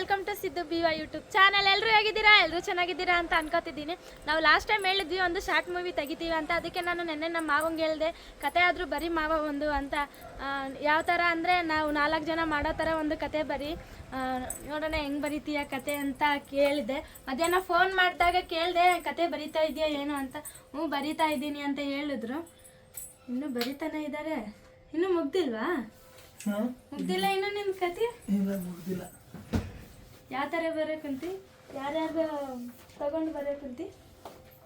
Welcome to Siddu B Y YouTube channel. ಎಲ್ಲರೂ ಹೇಗಿದ್ದೀರಾ? ಎಲ್ಲರೂ ಚೆನ್ನಾಗಿದ್ದೀರಾ ಅಂತ ಅನ್ಕೋತಿದ್ದೀನಿ. ನಾವು ಲಾಸ್ಟ್ ಟೈಮ್ ಹೇಳಿದ್ವಿ ಒಂದು ಶಾರ್ಟ್ ಮೂವಿ ತೆಗಿತೀವಿ ಅಂತ. ಅದಕ್ಕೆ ನಾನು ನೆನ್ನೆ ನಮ್ಮ ಮಾವಂಗೆ ಹೇಳಿದೆ ಕತೆ ಆದರೂ ಬರೀ ಮಾವ ಒಂದು ಅಂತ. ಯಾವ ಥರ ಅಂದರೆ ನಾವು ನಾಲ್ಕು ಜನ ಮಾಡೋ ಥರ ಒಂದು ಕತೆ ಬರೀ ನೋಡೋಣ ಹೆಂಗೆ ಬರೀತೀಯ ಕತೆ ಅಂತ ಕೇಳಿದೆ. ಮಧ್ಯಾಹ್ನ ಫೋನ್ ಮಾಡಿದಾಗ ಕೇಳಿದೆ ಕತೆ ಬರಿತಾ ಇದೆಯಾ ಏನು ಅಂತ? ಹ್ಞೂ ಬರಿತಾ ಇದ್ದೀನಿ ಅಂತ ಹೇಳಿದ್ರು. ಇನ್ನೂ ಬರಿತಾನೆ ಇದ್ದಾರೆ ಇನ್ನೂ ಮುಗ್ದಿಲ್ವಾ? ಮುಗ್ದಿಲ್ಲ ಇನ್ನೂ ನಿನ್ನ ಕತೆ? ಮುಗ್ದಿಲ್ಲ. ಯಾವ ಥರ ಬರೋಕಂತಿ ಯಾರ್ಯಾರು ತಗೊಂಡು ಬರೋಕಂತಿ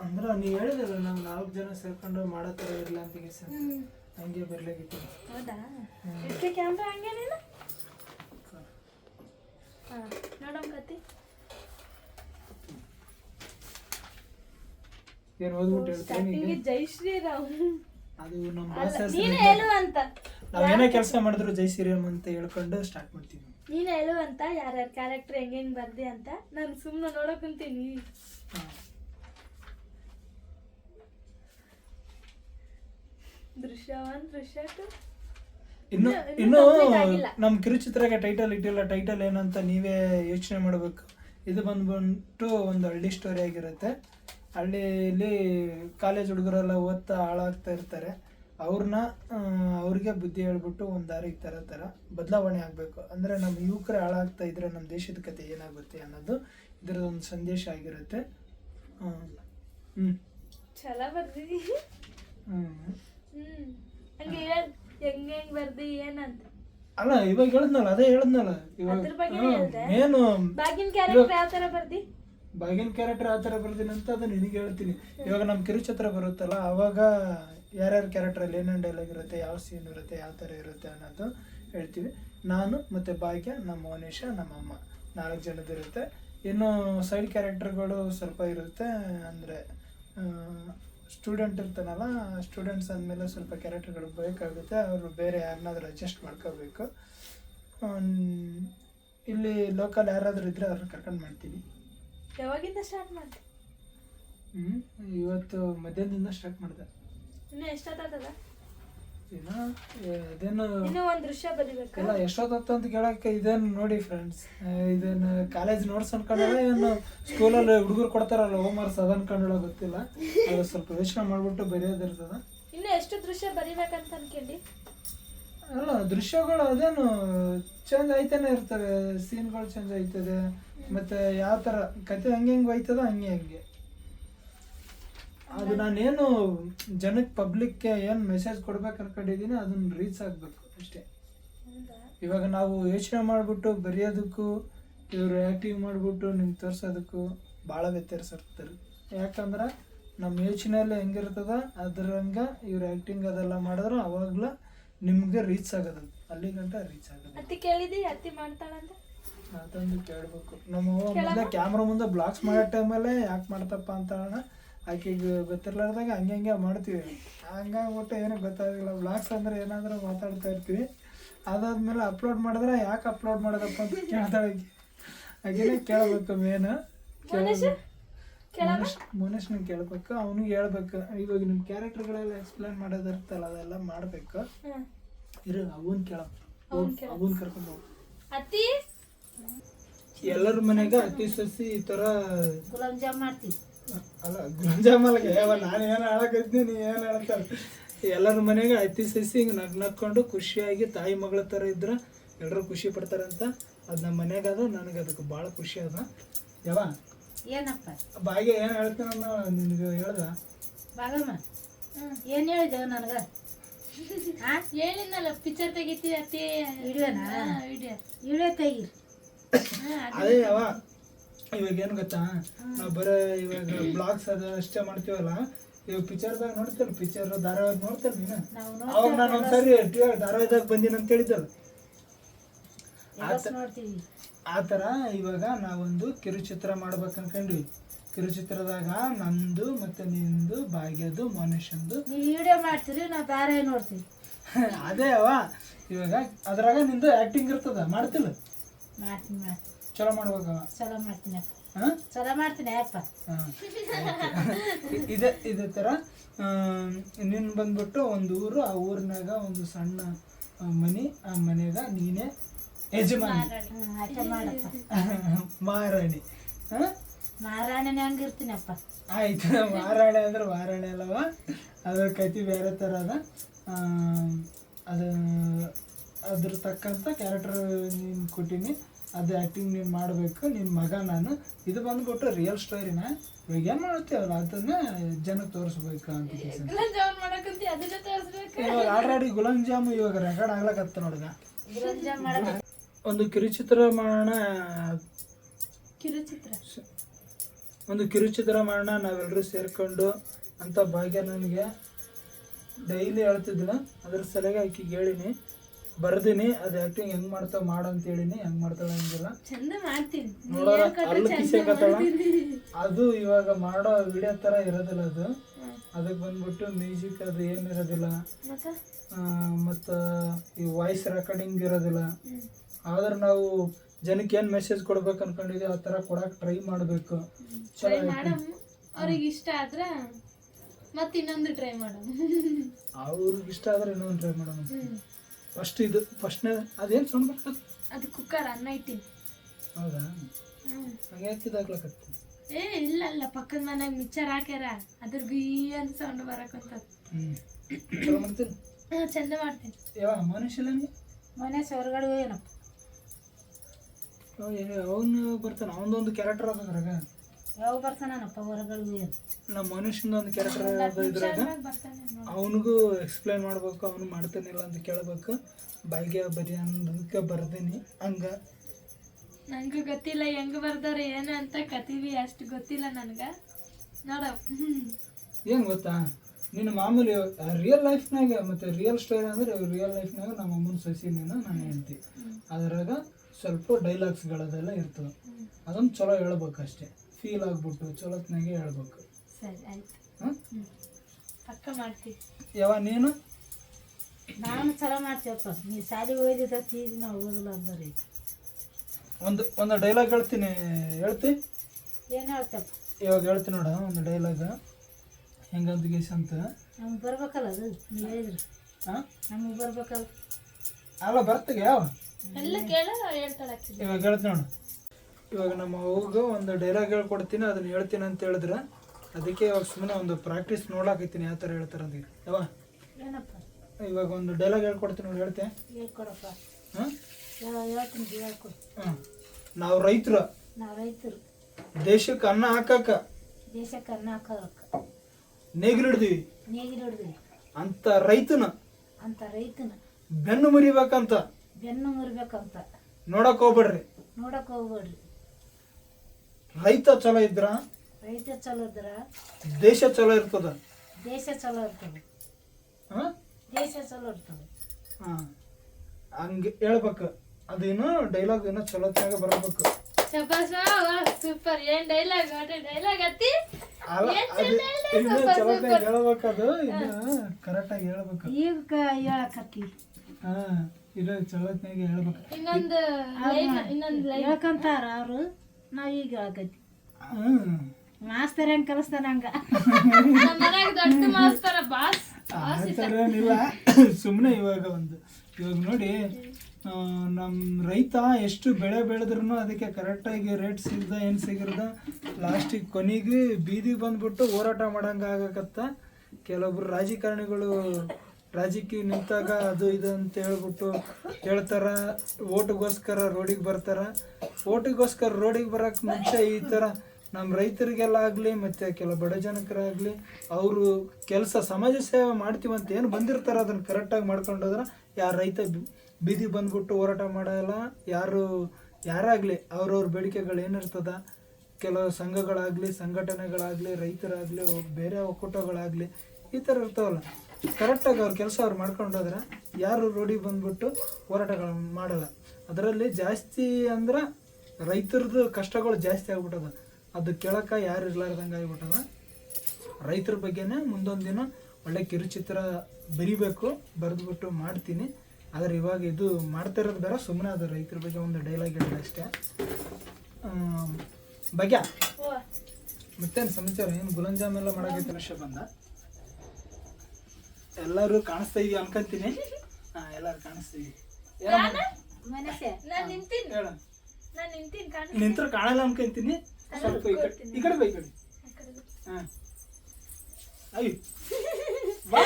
ಅಂದ್ರೆ ನೀವು ಹೇಳಿದಲ್ಲ ನಾವು ನಾಲ್ಕು ಜನ ಸೇರ್ಕೊಂಡು ಮಾಡೋ ಥರ ಇರಲ್ಲ ಅಂತ ಸರ್. ಹಂಗೆ ಬರ್ಲಾಗಿತ್ತು ಹೌದಾ? ಇದಕ್ಕೆ ಕ್ಯಾಮ್ರಾ ಹಂಗೆ ನೀನು? ಹಾಂ ನೋಡೋಣ ಕತಿ ಏನು ಓದ್ಬಿಟ್ಟು ಹೇಳ್ತೀನಿ ಜೈ ಶ್ರೀರಾಮ್. ಅದು ನಮ್ಮ ಬಾಸ್ ನೀನೇ ಹೇಳು ಅಂತ. ನಾವೇನೇ ಕೆಲಸ ಮಾಡಿದ್ರು ಜೈ ಶ್ರೀರಾಮ್ ಅಂತ ಹೇಳ್ಕೊಂಡು ಸ್ಟಾರ್ಟ್ ಮಾಡ್ತೀವಿ ನೀನು ಹೇಳು ಅಂತ ಯಾರ್ಯಾರ ಕ್ಯಾರೆಕ್ಟರ್ ಹೆಂಗೆ ಹೆಂಗೆ ಬರ್ದೆ ಅಂತ. ನಾನು ಸುಮ್ಮನೆ ನೋಡೋಕಂತೀನಿ ಕುಂತೀನಿ. ದೃಶ್ಯ ಒನ್ ದೃಶ್ಯ ಟು. ಇನ್ನು ಇನ್ನು ನಮ್ಮ ಕಿರುಚಿತ್ರಕ್ಕೆ ಟೈಟಲ್ ಇಟ್ಟಿಲ್ಲ. ಟೈಟಲ್ ಏನಂತ ನೀವೇ ಯೋಚನೆ ಮಾಡಬೇಕು. ಇದು ಬಂದ್ಬಿಟ್ಟು ಒಂದು ಹಳ್ಳಿ ಸ್ಟೋರಿ ಆಗಿರುತ್ತೆ. ಹಳ್ಳಿಯಲ್ಲಿ ಕಾಲೇಜ್ ಹುಡುಗರೆಲ್ಲ ಓದ್ತಾ ಹಾಳಾಗ್ತಾ ಇರ್ತಾರೆ. ಅವ್ರನ್ನ ಅವ್ರಿಗೆ ಬುದ್ಧಿ ಹೇಳ್ಬಿಟ್ಟು ಒಂದು ದಾರಿಗೆ ಥರ ಥರ ಬದಲಾವಣೆ ಆಗಬೇಕು. ಅಂದರೆ ನಮ್ಮ ಯುವಕರು ಹಾಳಾಗ್ತಾ ಇದ್ರೆ ನಮ್ಮ ದೇಶದ ಕತೆ ಏನಾಗುತ್ತೆ ಅನ್ನೋದು ಇದರದೊಂದು ಸಂದೇಶ ಆಗಿರುತ್ತೆ. ಹ್ಞೂ ಚಲೋ ಬರ್ದಿ. ಹ್ಞೂ ಹ್ಮ್. ಹಂಗೆ ಹೇಳ್ ಹೆಂಗ್ ಹೆಂಗ್ ಬರ್ದಿ ಏನಂತ? ಅಲ್ಲ ಇವಾಗ ಹೇಳದ್ನಲ್ಲ ಅದೇ ಹೇಳಿದ್ನಲ್ಲ. ಅದ್ರ ಬಗ್ಗೆ ಇವಾಗ ಹೇಳ್ದೆ? ಮೇನು ಬಾಗಿನ ಕ್ಯಾರೆಕ್ಟರ್ ಯಾವ ಥರ ಬರ್ದಿ? ಬಾಗಿನ ಕ್ಯಾರೆಕ್ಟರ್ ಆ ಥರ ಬರ್ದಿನಂತ ಅಂತ ಅದು ನಿನಗೆ ಹೇಳ್ತೀನಿ. ಇವಾಗ ನಮ್ಮ ಕಿರುಚತ್ರ ಬರುತ್ತಲ್ಲ ಅವಾಗ ಯಾರ್ಯಾರ ಕ್ಯಾರೆಕ್ಟ್ರಲ್ಲಿ ಏನೇನು ಡೈಲಾಗ್ ಇರುತ್ತೆ ಯಾವ ಸೀನ್ ಇರುತ್ತೆ ಯಾವ ಥರ ಇರುತ್ತೆ ಅನ್ನೋದು ಹೇಳ್ತೀವಿ. ನಾನು ಮತ್ತು ಭಾಗ್ಯ ನಮ್ಮ ಮೋನೇಶ ನಮ್ಮಮ್ಮ ನಾಲ್ಕು ಜನದಿರುತ್ತೆ ಇನ್ನು ಸೈಡ್ ಕ್ಯಾರೆಕ್ಟರ್ಗಳು ಸ್ವಲ್ಪ ಇರುತ್ತೆ ಅಂದರೆ ಸ್ಟೂಡೆಂಟ್ ಇರ್ತಾನಲ್ಲ ಸ್ಟೂಡೆಂಟ್ಸ್ ಅಂದಮೇಲೆ ಸ್ವಲ್ಪ ಕ್ಯಾರೆಕ್ಟರ್ಗಳು ಬೇಕಾಗುತ್ತೆ ಅವರು ಬೇರೆ ಯಾರನ್ನಾದ್ರೂ ಅಡ್ಜಸ್ಟ್ ಮಾಡ್ಕೋಬೇಕು. ಇಲ್ಲಿ ಲೋಕಲ್ ಯಾರಾದರೂ ಇದ್ದರೆ ಅವ್ರನ್ನ ಕರ್ಕೊಂಡು ಮಾಡ್ತೀನಿ. ಯಾವಾಗಿಂದ ಸ್ಟಾರ್ಟ್ ಮಾಡಿದೆ? ಹ್ಮ್ ಇವತ್ತು ಮಧ್ಯಾಹ್ನದಿಂದ ಸ್ಟಾರ್ಟ್ ಮಾಡಿದೆ. ಇನ್ನು ಒಂದ್ ದೃಶ್ಯ ಬರಿಬೇಕು? ಎಷ್ಟೊತ್ತು ಅಂತ ಕೇಳಕ್ಕೆ ಇದೇನು ನೋಡಿ ಫ್ರೆಂಡ್ಸ್ ಇದೇನು ಕಾಲೇಜ್ ನೋಟ್ಸ್ ಅನ್ಕೊಂಡಲ್ಲ ಏನು ಸ್ಕೂಲಲ್ಲಿ ಹುಡುಗರು ಕೊಡ್ತಾರಲ್ಲ ಹೋಮ್ ವರ್ಕ್ಸ್ ಅದು ಅನ್ಕೊಂಡಳ ಗೊತ್ತಿಲ್ಲ. ಅದು ಸ್ವಲ್ಪ ಯೋಚನೆ ಮಾಡ್ಬಿಟ್ಟು ಬರೆಯೋದಿರ್ತದ. ಇನ್ನು ಎಷ್ಟು ದೃಶ್ಯ ಬರಿಬೇಕಂತ ಅನ್ಕೊಂಡಿ? ಅಲ್ಲ ದೃಶ್ಯಗಳು ಅದೇನು ಚೇಂಜ್ ಆಯ್ತಾನೆ ಇರ್ತವೆ ಸೀನ್ಗಳು ಚೇಂಜ್ ಆಯ್ತದೆ. ಮತ್ತೆ ಯಾವ ಥರ ಕತೆ ಹಂಗೆ ಹೆಂಗೆ ಹೋಯ್ತದ ಹಂಗೆ ಹಂಗೆ. ಅದು ನಾನೇನು ಜನಕ್ಕೆ ಪಬ್ಲಿಕ್ಗೆ ಏನು ಮೆಸೇಜ್ ಕೊಡ್ಬೇಕು ಅನ್ಕೊಂಡಿದ್ದೀನಿ ಅದನ್ನ ರೀಚ್ ಆಗಬೇಕು ಅಷ್ಟೇ. ಇವಾಗ ನಾವು ಯೋಚನೆ ಮಾಡಿಬಿಟ್ಟು ಬರೆಯೋದಕ್ಕೂ ಇವರು ಆ್ಯಕ್ಟಿಂಗ್ ಮಾಡಿಬಿಟ್ಟು ನಿಮ್ಗೆ ತೋರ್ಸೋದಕ್ಕೂ ಭಾಳ ವ್ಯತ್ಯಾಸ ಇರ್ತಾರೆ ಯಾಕಂದ್ರೆ ನಮ್ಮ ಯೋಚನೆಯಲ್ಲಿ ಹೆಂಗಿರ್ತದ ಅದರಂಗೆ ಇವ್ರು ಆ್ಯಕ್ಟಿಂಗ್ ಅದೆಲ್ಲ ಮಾಡಿದ್ರೆ ಅವಾಗಲ ನಿಮಗೆ ರೀಚ್ ಆಗೋದು ಅಲ್ಲಿ ಗಂಟ ರೀಚ್ ಆಗೋದು ಅತ್ತಿ ಕೇಳಿದಿ? ಅತ್ತಿ ಮಾಡ್ತಾಳಂತ? ಅದೊಂದು ಕೇಳಬೇಕು. ನಮ್ಮ ಮುಂದೆ ಕ್ಯಾಮ್ರಾ ಮುಂದೆ ಬ್ಲಾಕ್ಸ್ ಮಾಡೋ ಟೈಮಲ್ಲೇ ಯಾಕೆ ಮಾಡ್ತಪ್ಪ ಅಂತ ಆಕೆಗೆ ಗೊತ್ತಿರ್ಲಾರ್ದಾಗ ಹಂಗೆ ಹಂಗೆ ಮಾಡ್ತೀವಿ. ಒಟ್ಟು ಏನೂ ಗೊತ್ತಾಗಿಲ್ಲ ಬ್ಲಾಗ್ಸ್ ಅಂದ್ರೆ ಏನಾದರೂ ಮಾತಾಡ್ತಾ ಇರ್ತೀವಿ. ಅದಾದ್ಮೇಲೆ ಅಪ್ಲೋಡ್ ಮಾಡಿದ್ರೆ ಯಾಕೆ ಅಪ್ಲೋಡ್ ಮಾಡೋದಪ್ಪ ಅಂತ ಕೇಳ್ತಾಳೆ ಹಾಗೇನೆ ಕೇಳಬೇಕು ಮೇನ್ ಮನುಷ್ಯನ ಕೇಳ್ಬೇಕು ಅವನಿಗೆ ಹೇಳ್ಬೇಕು. ಇವಾಗ ನಿಮ್ಮ ಕ್ಯಾರೆಕ್ಟರ್ಗಳೆಲ್ಲ ಎಕ್ಸ್ಪ್ಲೇನ್ ಮಾಡೋದಿರ್ತಲ್ಲ ಅದೆಲ್ಲ ಮಾಡಬೇಕು. ಇರ ಅವನ್ ಕೇಳ. ಅವ್ನ್ ಕರ್ಕೊಂಡು ಹೋಗು. ಎಲ್ಲರ ಮನೆಗೆ ಅತಿ ಸಸಿ ಈ ಥರ ಗುಲಾಬ್ ಜಾಮ್ ಮಾಡ್ತೀವಿ ಅಲ್ಲ ಗುಂಜಾಮಲ್ಗೆ ಯಾವ ನಾನು ಏನು ಹೇಳಕತ್ತೀನಿ ನೀ ಏನು ಹೇಳ್ತಾರ? ಎಲ್ಲರ ಮನೆಗೆ ಅತಿ ಸಸಿ ಹಿಂಗೆ ನಗ್ ನಕ್ಕೊಂಡು ಖುಷಿಯಾಗಿ ತಾಯಿ ಮಗಳ ಥರ ಇದ್ರೆ ಎಲ್ಲರೂ ಖುಷಿ ಪಡ್ತಾರಂತ. ಅದು ನಮ್ಮ ಮನ್ಯಾಗ ಅದ ನನಗೆ ಅದಕ್ಕೆ ಭಾಳ ಖುಷಿ ಅದ. ಯಾವ ಏನಪ್ಪ? ಬಾಯಿಗೆ ಏನು ಹೇಳ್ತೀನಿ ಅನ್ನೋ ನಿನಗೆ ಹೇಳ್ದ? ಬಾಗಮ್ಮ ಏನು ಹೇಳಿದೆ ನನಗೆ? ಹೇಳಿನಲ್ಲ ಹೇಳಿದ್ನಲ್ಲ ಪಿಕ್ಚರ್ ತೆಗಿತೀವಿ ಅತ್ತಿ. ವಿಡಿಯೋನಾ? ವಿಡಿಯೋ. ವಿಡಿಯೋ ತೆಗೀರಿ. ಅದೇ ಯಾವ ಇವಾಗ ಏನು ಗೊತ್ತಾ? ನಾವು ಬರೋ ಇವಾಗ ಬ್ಲಾಗ್ಸ್ ಅದು ಅಷ್ಟೇ ಮಾಡ್ತೀವಲ್ಲ ಇವಾಗ ಪಿಕ್ಚರ್ದಾಗ ನೋಡ್ತಲ್ಲ ಪಿಕ್ಚರ್ ಧಾರಾವಾಹಿ ನೋಡ್ತಲ್ಲ ನೀನು? ಅವಾಗ ನಾನು ಒಂದ್ಸರಿ ಧಾರಾವಾಹಿದಾಗ ಬಂದೀನಿ ಅಂತ ಹೇಳಿದ್ದಲ್ಲ. ಆ ಥರ ಇವಾಗ ನಾವೊಂದು ಕಿರುಚಿತ್ರ ಮಾಡ್ಬೇಕು ಅನ್ಕೊಂಡ್ವಿ. ಕಿರುಚಿತ್ರದಾಗ ನಂದು ಮತ್ತೆ ನಿಂದು ಭಾಗ್ಯದು ಮನುಷ್ಯಂದು. ವಿಡಿಯೋ ಮಾಡ್ತೀರಿ ನಾವು ಧಾರಾವಾಹಿ ನೋಡ್ತೀವಿ. ಅದೇ ಅವ. ಇವಾಗ ಅದ್ರಾಗ ನಿಂದು ಆ್ಯಕ್ಟಿಂಗ್ ಇರ್ತದ ಮಾಡ್ತಿಲ್ಲ? ಮಾಡ್ತೀನಿ ಮಾಡ್ತೀನಿ ಚಲೋ ಮಾಡುವಾಗ? ಚಲೋ ಮಾಡ್ತೀನಿ ಅಪ್ಪ. ಹಾಂ? ಚಲೋ ಮಾಡ್ತೀನಿ ಅಪ್ಪ. ಇದೇ ಇದೇ ಥರ ನಿನ್ನ ಬಂದ್ಬಿಟ್ಟು ಒಂದು ಊರು ಆ ಊರಿನಾಗ ಒಂದು ಸಣ್ಣ ಮನಿ ಆ ಮನೆಯಾಗ ನೀನೇ ಯಜಮಾನ. ಮಹಾರಾಣಿ ಹಾಂ? ಮಾರಾಣನೆ ಹಂಗಿರ್ತೀನಪ್ಪ ಆಯ್ತು ಮಹಾರಾಣಿ ಅಂದ್ರೆ ಮಹಾರಾಣಿ ಅಲ್ಲವ? ಅದ್ರ ಕತಿ ಬೇರೆ ತರ ಅದ. ಅದು ಅದ್ರ ತಕ್ಕಂಥ ಕ್ಯಾರೆಕ್ಟರ್ ನೀನು ಕೊಟ್ಟಿನಿ. ಅದು ಆ್ಯಕ್ಟಿಂಗ್ ನೀನು ಮಾಡಬೇಕು ನಿನ್ನ ಮಗ ನಾನು. ಇದು ಬಂದ್ಬಿಟ್ಟು ರಿಯಲ್ ಸ್ಟೋರಿನ ಇವಾಗ ಏನು ಮಾಡ್ತೀವಲ್ಲ ಅದನ್ನ ಜನಕ್ಕೆ ತೋರಿಸ್ಬೇಕು ಅಂತ ಇವಾಗ ಆಲ್ರೆಡಿ ಗುಲಾಬ್ ಜಾಮು ಇವಾಗ ರೆಕಾರ್ಡ್ ಆಗ್ಲಕತ್ತ ನೋಡಿದ. ಒಂದು ಕಿರುಚಿತ್ರ. ಮಾಡೋಣ ಕಿರುಚಿತ್ರ ಒಂದು ಕಿರುಚಿತ್ರ ಮಾಡೋಣ ನಾವೆಲ್ಲರೂ ಸೇರ್ಕೊಂಡು ಅಂತ ಭಾಗ್ಯ ನನಗೆ. ಡೈಲಿ ಹೇಳ್ತಿದ್ದಿಲ್ಲ ಅದ್ರ ಸಲುವಾಗಿ ಆಕಿಗೆ ಹೇಳಿನಿ. ಬರ್ದೀನಿ ಅದು ಆ್ಯಕ್ಟಿಂಗ್ ಹೆಂಗೆ ಮಾಡ್ತಾವ ಮಾಡು ಅಂತ ಹೇಳಿನಿ ಹೆಂಗೆ ಮಾಡ್ತಾಳೆ ಹಂಗಿಲ್ಲ. ಚಂದ ಮಾಡ್ತೀನಿ. ನೋಡೋಣ ಅಲ್ಲಿ ಚಂದ ಕಿಸೆಕತ್ತಳ ಮಾಡ್ತೀನಿ. ಅದು ಇವಾಗ ಮಾಡೋ ವಿಡಿಯೋ ಥರ ಇರೋದಿಲ್ಲ ಅದು. ಅದಕ್ಕೆ ಬಂದ್ಬಿಟ್ಟು ಮ್ಯೂಸಿಕ್ ಅದು ಏನು ಇರೋದಿಲ್ಲ. ಮತ್ತೆ? ಈ ವಾಯ್ಸ್ ರೆಕಾರ್ಡಿಂಗ್ ಇರೋದಿಲ್ಲ. ಆದ್ರೆ ನಾವು ಜನಕ್ಕೆ ಏನು ಮೆಸೇಜ್ ಕೊಡ್ಬೇಕು ಅನ್ಕೊಂಡಿದ್ದೀವಿ ಆ ಥರ ಕೊಡಕ್ಕೆ ಟ್ರೈ ಮಾಡಬೇಕು. ಮಾಡಮ್. ಅವ್ರಿಗೆ ಇಷ್ಟ ಆದ್ರೆ ಮತ್ತೆ ಇನ್ನೊಂದು ಟ್ರೈ ಮಾಡೋಣ ಅವ್ರಿಗೆ ಇಷ್ಟ ಆದ್ರೆ ಇನ್ನೊಂದು ಟ್ರೈ ಮಾಡೋಣ. ಫಸ್ಟ್ ಇದು ಫಸ್ಟ್ನೇ ಅದೇನು ಸೌಂಡ್ ಬರ್ತದೆ? ಅದು ಕುಕ್ಕರ್ ಅನ್ನ ಇಟ್ಟಿನಿ. ಹೌದಾ. ಹಂಗೆ ಹಾಕಿದಾಗ್ಲಕತ್ತಿ ಏ ಇಲ್ಲ ಅಲ್ಲ ಪಕ್ಕದ ಮನ್ಯಾಗ ಮಿಕ್ಸರ್ ಹಾಕ್ಯಾರ. ಅದ್ರ ಬೀ ಅಂತ ಸೌಂಡ್ ಬರಕಂತ ಹ್ಞೂ ಮಾಡ್ತೀನಿ ಚಂದ ಮಾಡ್ತೀನಿ. ಯಾವ ಮನುಷ್ಯಲ್ಲ ಮನೆ ಹೊರಗಡೆ ಏನಪ್ಪ? ಅವನು ಬರ್ತಾನೆ. ಅವನದೊಂದು ಕ್ಯಾರೆಕ್ಟರ್ ಅದ ಅದ್ರಾಗ ಯಾವ ಬರ್ತಾನಪ್ಪ ಹೊರಗಡೆ ನಮ್ಮ ಕ್ಯಾರೆಕ್ಟರ್ ಇದ್ರಾಗ ಬರ್ತಾನೆ ನೋಡು. ಅವನಿಗೂ ಎಕ್ಸ್ಪ್ಲೈನ್ ಮಾಡ್ಬೇಕು ಅವನು ಮಾಡ್ತಾನಿಲ್ಲ ಅಂತ ಕೇಳ್ಬೇಕು. ಭಾಗ್ಯ ಬರೀ ಅನ್ನೋದಕ್ಕೆ ಬರ್ದೀನಿ ಹಂಗ. ನನಗೆ ಗೊತ್ತಿಲ್ಲ ಹೆಂಗ್ ಬರ್ದಾರ ಏನು ಅಂತ ಕತೀವಿ ಅಷ್ಟು ಗೊತ್ತಿಲ್ಲ ನನಗೆ. ನೋಡ. ಏನ್ ಏನು ಗೊತ್ತಾ? ನಿನ್ನ ಮಾಮೂಲಿ ರಿಯಲ್ ಲೈಫ್ನಾಗ ಮತ್ತು ರಿಯಲ್ ಸ್ಟೋರಿ ಅಂದ್ರೆ ರಿಯಲ್ ಲೈಫ್ನಾಗ ನಮ್ಮ ಅಮ್ಮನ ಸಸಿ ನೀನು ನಾನು ಹೇಳ್ತಿ ಅದ್ರಾಗ ಸ್ವಲ್ಪ ಡೈಲಾಗ್ಸ್ಗಳದೆಲ್ಲ ಇರ್ತದೆ. ಅದೊಂದು ಚಲೋ ಹೇಳ್ಬೇಕು ಅಷ್ಟೇ ಫೀಲ್ ಆಗ್ಬಿಟ್ಟು ಚಲೋತ್ನಾಗೆ ಹೇಳ್ಬೇಕು. ಸರಿ ಆಯ್ತು. ಹಾಂ ಹ್ಮ್. ಪಕ್ಕ ಮಾಡ್ತೀವಿ ಯಾವ ನೀನು? ನಾನು ಚಲೋ ಮಾಡ್ತೀವಪ್ಪ. ನೀ ಶಾಲೆಗೆ ಓದಿದ ತೀರಿ ನಾವು ಓದಲ್ಲ ಅಂದ್ರೆ ಒಂದು ಒಂದು ಡೈಲಾಗ್ ಹೇಳ್ತೀನಿ ಹೇಳ್ತಿ? ಏನು ಹೇಳ್ತಪ್ಪ ಇವಾಗ ಹೇಳ್ತೀನಿ ನೋಡ ಒಂದು ಡೈಲಾಗ್ ಹೆಂಗಂತ ಗೀಸ್ ಅಂತ? ನಮ್ಗೆ ಬರ್ಬೇಕಲ್ಲ ಅದು ನೀವು ಹೇಳಿದ್ರು. ಹಾಂ ನಮಗೆ ಬರ್ಬೇಕಲ್ಲ. ಅಲ್ಲ ಬರ್ತಗೆ ಯಾವ? ಎಲ್ಲ ಕೇಳ ಹೇಳ್ತಾಳೆ. ಇವಾಗ ಹೇಳ್ತೀನಿ ನೋಡು. ಇವಾಗ ನಮ್ಮ ಅವ್ಗ ಒಂದು ಡೈಲಾಗ್ ಹೇಳ್ಕೊಡ್ತೀನಿ ಅದನ್ನ ಹೇಳ್ತೀನಿ ಅಂತ ಹೇಳಿದ್ರೆ ಅದಕ್ಕೆ ಇವಾಗ ಸುಮ್ಮನೆ ಒಂದು ಪ್ರಾಕ್ಟೀಸ್ ನೋಡಾಕತ್ತೀನಿ ಯಾವ ಥರ ಹೇಳ್ತಾರೆ ಅದಕ್ಕೆ ಯಾವ ಏನಪ್ಪ? ಇವಾಗ ಒಂದು ಡೈಲಾಗ್ ಹೇಳ್ಕೊಡ್ತೀನಿ ನೋಡಿ ಹೇಳ್ತೆ. ಹಾಂ? ನಾವು ರೈತರು. ದೇಶಕ್ಕೆ ಅನ್ನ ಹಾಕಕ್ಕ. ದೇಶಕ್ಕೆ ಅನ್ನ ಹಾಕೋದಕ್ಕೆ. ನೇಗಿಲಿಡ್ದೀವಿ ಅಂತ ರೈತನ. ಅಂತ ರೈತನ. ಬೆನ್ನು ಮುರಿಬೇಕಂತ. ಬೆನ್ನು ಮುರಿಬೇಕಂತ. ನೋಡಕ್ ಹೋಗ್ಬೇಡ್ರಿ. ನೋಡಕ್ ಹೋಗ್ಬೇಡ್ರಿ. ರೈತ ಚಲೋ ಇದ್ರ? ರೈತ ಚಲೋ ಇದ್ರ? ದೇಶ ಚಲೋ ಇರ್ತದ? ದೇಶ ಚಲೋ ಇರ್ತದೆ. ಹಾಂ? ದೇಶ ಚಲೋ ಇರ್ತದೆ. ಹಾಂ. ಹಂಗೆ ಹೇಳ್ಬೇಕು. ಅದೇನು ಡೈಲಾಗ್ ಏನೋ ಚಲೋತ್ನಾಗ ಬರಬೇಕು. ಬರ್ಬೇಕು ಸೂಪರ್ ಏನ್ ಡೈಲಾಗ್ ಡೈಲಾಗ್ ಅತ್ತಿ? ಅಲ್ಲ ಅದು ಇನ್ನು ಚಲೋತ್ನಾಗ ಹೇಳ್ಬೇಕದು ಇನ್ನು ಕರೆಕ್ಟಾಗಿ ಹೇಳ್ಬೇಕು. ಈಗ ಹೇಳಕತ್ತಿ ಹಾಂ ಇದು ಚಲೋತ್ನಾಗ ಹೇಳ್ಬೇಕು. ಇನ್ನೊಂದು ಲೈನ್ ಇನ್ನೊಂದು ಲೈನ್ ಹೇಳ್ಕಂತಾರ ಅವರು? ನಾವು ಈಗ ಹ್ಮ್. ಮಾಸ್ತರ್ ಹೆಂಗ್ ಕಲಿಸ್ತಾನ ಹಂಗ? ಆ ಥರ ಏನಿಲ್ಲ ಸುಮ್ಮನೆ ಇವಾಗ ಒಂದು ಇವಾಗ ನೋಡಿ ನಮ್ಮ ರೈತ ಎಷ್ಟು ಬೆಳೆ ಬೆಳೆದ್ರೂ ಅದಕ್ಕೆ ಕರೆಕ್ಟಾಗಿ ರೇಟ್ ಸಿಗ್ದ ಏನು ಸಿಗಿರ್ದ ಲಾಸ್ಟಿಗೆ ಕೊನೆಗೆ ಬೀದಿಗೆ ಬಂದ್ಬಿಟ್ಟು ಹೋರಾಟ ಮಾಡಂಗ ಆಗಕತ್ತ. ಕೆಲವೊಬ್ರು ರಾಜಕಾರಣಿಗಳು ರಾಜಕೀಯ ನಿಂತಾಗ ಅದು ಇದು ಅಂತ ಹೇಳ್ಬಿಟ್ಟು ಹೇಳ್ತಾರ, ಓಟಿಗೋಸ್ಕರ ರೋಡಿಗೆ ಬರ್ತಾರ. ಓಟಿಗೋಸ್ಕರ ರೋಡಿಗೆ ಬರೋಕ್ಕೆ ಮುಂಚೆ ಈ ಥರ ನಮ್ಮ ರೈತರಿಗೆಲ್ಲ ಆಗಲಿ, ಮತ್ತು ಕೆಲ ಬಡ ಜನಕರಾಗಲಿ, ಅವರು ಕೆಲಸ ಸಮಾಜ ಸೇವೆ ಮಾಡ್ತೀವಿ ಅಂತ ಏನು ಬಂದಿರ್ತಾರೆ ಅದನ್ನು ಕರೆಕ್ಟಾಗಿ ಮಾಡ್ಕೊಂಡು ಹೋದ್ರೆ ಯಾರು ರೈತ ಬೀದಿ ಬಂದ್ಬಿಟ್ಟು ಹೋರಾಟ ಮಾಡೋಲ್ಲ, ಯಾರು, ಯಾರಾಗಲಿ, ಅವ್ರವ್ರ ಬೇಡಿಕೆಗಳು ಏನಿರ್ತದ ಕೆಲವು ಸಂಘಗಳಾಗಲಿ, ಸಂಘಟನೆಗಳಾಗಲಿ, ರೈತರಾಗಲಿ, ಬೇರೆ ಒಕ್ಕೂಟಗಳಾಗಲಿ, ಈ ಥರ ಇರ್ತಾವಲ್ಲ. ಕರೆಕ್ಟಾಗಿ ಅವ್ರ ಕೆಲಸ ಅವ್ರು ಮಾಡ್ಕೊಂಡೋದ್ರೆ ಯಾರು ರೋಡಿಗೆ ಬಂದ್ಬಿಟ್ಟು ಹೋರಾಟಗಳು ಮಾಡಲ್ಲ. ಅದರಲ್ಲಿ ಜಾಸ್ತಿ ಅಂದ್ರೆ ರೈತರದ್ದು ಕಷ್ಟಗಳು ಜಾಸ್ತಿ ಆಗ್ಬಿಟ್ಟದ. ಅದು ಕೇಳಕ್ಕೆ ಯಾರು ಇರ್ಲಾರ್ದಂಗೆ ಆಗ್ಬಿಟ್ಟದ. ರೈತರ ಬಗ್ಗೆನೇ ಮುಂದೊಂದು ದಿನ ಒಳ್ಳೆ ಕಿರುಚಿತ್ರ ಬರಿಬೇಕು ಬರೆದ್ಬಿಟ್ಟು ಮಾಡ್ತೀನಿ. ಆದರೆ ಇವಾಗ ಇದು ಮಾಡ್ತಾ ಇರೋದು ಬೇರೆ ಸುಮ್ಮನೆ ಅದು ರೈತರ ಬಗ್ಗೆ ಒಂದು ಡೈಲಾಗ್ ಹೇಳಿದೆ ಅಷ್ಟೇ. ಬಗ್ಗೆ ಮತ್ತೇನು ಸಮಾಚಾರ? ಏನು ಗುಲಾಬ್ ಜಾಮ್ ಎಲ್ಲ ಮಾಡೋಕ್ಕೆ ಬಂದ ಎಲ್ಲರೂ ಕಾಣಿಸ್ತಾ ಇದೀವಿ ಅನ್ಕೊಂತೀನಿ. ಹಾಂ ಎಲ್ಲರೂ ಕಾಣಿಸ್ತೀವಿ ಇದೀವಿ ನಾನು ನಿಂತೀನಿ. ಹೇಳ. ನಾನು ನಿಂತೀನಿ ಕಾಣ ನಿಂತ್ರ ಕಾಣಲ್ಲ ಅನ್ಕೊಂತೀನಿ. ಸ್ವಲ್ಪ ಈ ಕಡೆ ಈ ಕಡೆ ಬೈ ಈ ಕಡೆ. ಹಾ. ಅಯ್ಯೋ. ಬಾ.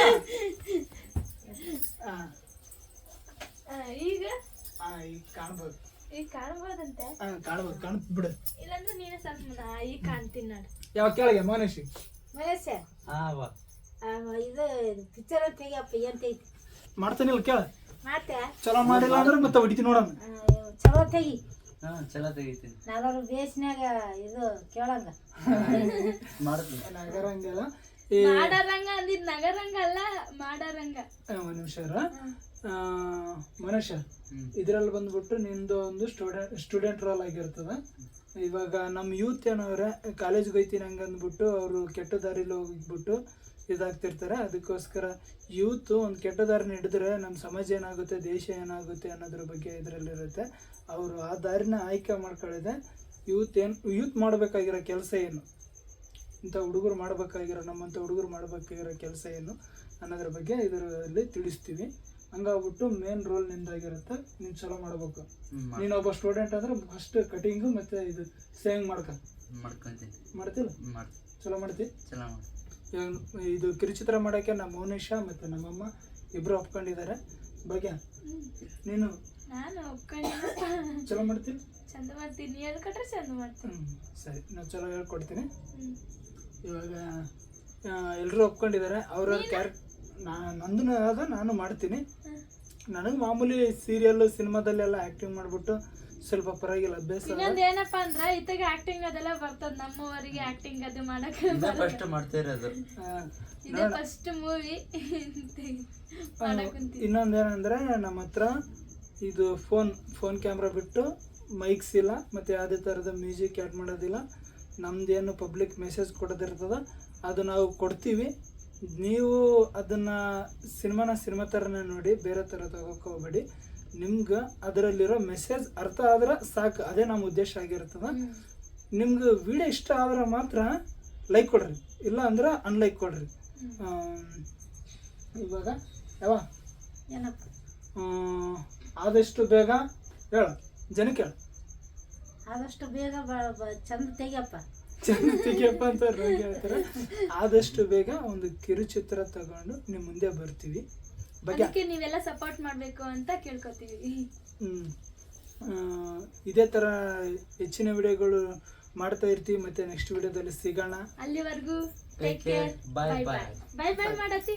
ಹಾ. ಈಗ? ಹಾ ಈಗ ಕಾಣ್ಬೋದು. ಈಗ ಕಾಣ್ಬೋದಂತೆ? ಹಾ ಕಾಣ್ಬೋದು ಕಾಣ್ ಬಿಡು. ಇಲ್ಲಾಂದ್ರೆ ನೀನೇ ಸ್ವಲ್ಪ ನಾ- ಈಗ ಕಾಣ್ತೀನಿ ನಾನು ಯಾವ ಕೆಳಗೆ ಮೌನೇಶಿ ಮನಸ್ಸೆ ಹಾ ವಾ ಆ, ಇದು ಪಿಕ್ಚರ್ ಅಂತ ತೆಗಿಯಪ್ಪ ಎಂತೈತಿ ಮಾಡ್ತಾನಿಲ್ಲ ಕೇಳ. ಮಾಡ್ತೆ ಚಲೋ ಮಾಡಿಲ್ಲ ಅಂದ್ರೆ ಮತ್ತೆ ಹೊಡಿತೀನಿ ನೋಡಮ್ಮ. ಚಲೋ ತೆಗಿ. ಹಾ ಚಲೋ ತೆಗಿತೀನಿ. ನಾಲ್ವರು ಬೇಸ್ನ್ಯಾಗ ಇದು ಕೇಳಂಗ ಮಾಡ್ತೀನಿ. ನಗರಂಗಲ್ಲ. ಈ ಮಾಡರಂಗ ಅಂದಿದ್ ನಗರಂಗ ಅಲ್ಲ ಮಾಡಾರಂಗ. ಆ, ಮನುಷ್ಯ ಇದ್ರಲ್ಲಿ ಇದರಲ್ಲಿ ಬಂದ್ಬಿಟ್ಟು ನಿಂದು ಒಂದು ಸ್ಟೂಡೆಂಟ್ ಸ್ಟೂಡೆಂಟ್ ರೋಲ್ ಆಗಿರ್ತದೆ. ಇವಾಗ ನಮ್ಮ ಯೂತ್ ಏನವ್ರೆ ಕಾಲೇಜ್ಗೆ ಹೋಯ್ತೀನಿ ಹಂಗಂದ್ಬಿಟ್ಟು ಅವರು ಕೆಟ್ಟ ದಾರಿಲಿ ಹೋಗ್ಬಿಟ್ಟು ಇದಾಗ್ತಿರ್ತಾರೆ. ಅದಕ್ಕೋಸ್ಕರ ಯೂತ್ ಒಂದು ಕೆಟ್ಟ ದಾರಿನ ಹಿಡಿದ್ರೆ ನಮ್ಮ ಸಮಾಜ ಏನಾಗುತ್ತೆ ದೇಶ ಏನಾಗುತ್ತೆ ಅನ್ನೋದ್ರ ಬಗ್ಗೆ ಇದರಲ್ಲಿರುತ್ತೆ. ಅವರು ಆ ದಾರಿನ ಆಯ್ಕೆ ಮಾಡ್ಕೊಳ್ಳಿದೆ ಯೂತ್ ಏನು ಯೂತ್ ಮಾಡಬೇಕಾಗಿರೋ ಕೆಲಸ ಏನು? ಇಂಥ ಹುಡುಗರು ಮಾಡಬೇಕಾಗಿರೋ ನಮ್ಮಂಥ ಹುಡುಗರು ಮಾಡಬೇಕಾಗಿರೋ ಕೆಲಸ ಏನು ಅನ್ನೋದ್ರ ಬಗ್ಗೆ ಇದರಲ್ಲಿ ತಿಳಿಸ್ತೀವಿ. ಹಂಗಾಗ್ಬಿಟ್ಟು ಮೇನ್ ರೋಲ್ ನಿಂದಾಗಿರುತ್ತೆ. ನೀನು ಚಲೋ ಮಾಡಬೇಕು. ನೀನು ಒಬ್ಬ ಸ್ಟೂಡೆಂಟ್ ಆದ್ರೆ ಫಸ್ಟ್ ಕಟಿಂಗು ಮತ್ತು ಇದು ಸೇವಿಂಗ್ ಮಾಡ್ಕ. ಮಾಡ್ಕೊಂತೀನಿ ಮಾಡ್ತಿಲ್ಲ ಮಾಡ್ತೀನಿ. ಚಲೋ ಮಾಡ್ತಿ? ಚಲೋ ಮಾಡಿ ಇವಾಗ ಇದು ಕಿರುಚಿತ್ರ ಮಾಡೋಕ್ಕೆ ನಮ್ಮ ಮೌನೇಶ ಮತ್ತು ನಮ್ಮಮ್ಮ ಇಬ್ಬರು ಒಪ್ಕೊಂಡಿದ್ದಾರೆ. ಬಗ್ಗೆ ನೀನು ನಾನು ಒಪ್ಕೊಂಡಿಲ್ಲ. ಚಲೋ ಮಾಡ್ತೀನಿ ಚಂದ ಮಾಡ್ತೀನಿ. ಹೇಳ್ಕೊಟ್ರೆ ಚಂದ ಮಾಡ್ತೀನಿ. ಸರಿ. ನಾನು ಚಲೋ ಹೇಳ್ಕೊಡ್ತೀನಿ. ಇವಾಗ ಎಲ್ಲರೂ ಒಪ್ಕೊಂಡಿದ್ದಾರೆ. ಅವ್ರ ಕ್ಯಾರೆಕ್ಟ್ ನಾ ನಂದನ ಅದ ನಾನು ಮಾಡ್ತೀನಿ. ನನಗೆ ಮಾಮೂಲಿ ಸೀರಿಯಲ್ ಸಿನಿಮಾದಲ್ಲೆಲ್ಲ ಆ್ಯಕ್ಟಿಂಗ್ ಮಾಡಿಬಿಟ್ಟು ಸ್ವಲ್ಪ ಪರವಾಗಿಲ್ಲ ಅಭ್ಯಾಸ ಇನ್ನೊಂದು ಏನಪ್ಪ ಅಂದ್ರ ಇತ್ತಾಗ ಆಕ್ಟಿಂಗ್ ಅದೆಲ್ಲ ಬರ್ತದ ನಮ್ಮವರಿಗೆ ಆಕ್ಟಿಂಗ್ ಅದು ಮಾಡಕ್ ಫಸ್ಟ್ ಮಾಡ್ತಾ ಇರೋದು. ಇದೇ ಫಸ್ಟ್ ಮೂವಿ ಇನ್ನೊಂದೇನಂದ್ರೆ ನಮ್ಮ ಹತ್ರ ಇದು ಫೋನ್ ಫೋನ್ ಕ್ಯಾಮ್ರಾ ಬಿಟ್ಟು ಮೈಕ್ಸ್ ಇಲ್ಲ ಮತ್ತು ಯಾವುದೇ ಥರದ ಮ್ಯೂಸಿಕ್ ಆ್ಯಡ್ ಮಾಡೋದಿಲ್ಲ. ನಮ್ದೇನು ಪಬ್ಲಿಕ್ ಮೆಸೇಜ್ ಕೊಡೋದಿರ್ತದ ಅದು ನಾವು ಕೊಡ್ತೀವಿ. ನೀವು ಅದನ್ನು ಸಿನಿಮಾನ ಸಿನಿಮಾ ಥರನೇ ನೋಡಿ ಬೇರೆ ಥರ ತಗೋಕೆ ಹೋಗ್ಬೇಡಿ. ನಿಮ್ಗೆ ಅದರಲ್ಲಿರೋ ಮೆಸೇಜ್ ಅರ್ಥ ಆದ್ರೆ ಸಾಕು. ಅದೇ ನಮ್ಮ ಉದ್ದೇಶ ಆಗಿರ್ತದೆ. ನಿಮ್ಗೆ ವಿಡಿಯೋ ಇಷ್ಟ ಆದ್ರೆ ಮಾತ್ರ ಲೈಕ್ ಕೊಡ್ರಿ. ಇಲ್ಲ ಅಂದ್ರೆ ಅನ್ಲೈಕ್ ಕೊಡ್ರಿ. ಇವಾಗ ಯಾವ ಆದಷ್ಟು ಬೇಗ ಹೇಳ. ಜನಕ್ಕೆ ಹೇಳ ಆದಷ್ಟು ಬೇಗ ಚಂದ ತೆಗಿಯಪ್ಪ. ಚಂದ ತೆಗಿಯಪ್ಪ ಅಂತ ಹೇಳ್ತಾರೆ. ಆದಷ್ಟು ಬೇಗ ಒಂದು ಕಿರುಚಿತ್ರ ತಗೊಂಡು ನಿಮ್ಮ ಮುಂದೆ ಬರ್ತೀವಿ. ಬಗ್ಗೆ ಅದಕ್ಕೆ ನೀವೆಲ್ಲ ಸಪೋರ್ಟ್ ಮಾಡಬೇಕು ಅಂತ ಕೇಳ್ಕೊತೀವಿ. ಹ್ಮ್. ಆ, ಇದೇ ತರ ಹೆಚ್ಚಿನ ವಿಡಿಯೋಗಳು ಮಾಡ್ತಾ ಇರ್ತೀವಿ ಮತ್ತೆ ನೆಕ್ಸ್ಟ್ ವಿಡಿಯೋದಲ್ಲಿ ಸಿಗೋಣ. ಅಲ್ಲಿವರೆಗೂ ಬಾಯ್ ಬಾಯ್ ಬಾಯ್ ಬಾಯ್ ಮಾಡತ್ತಿ.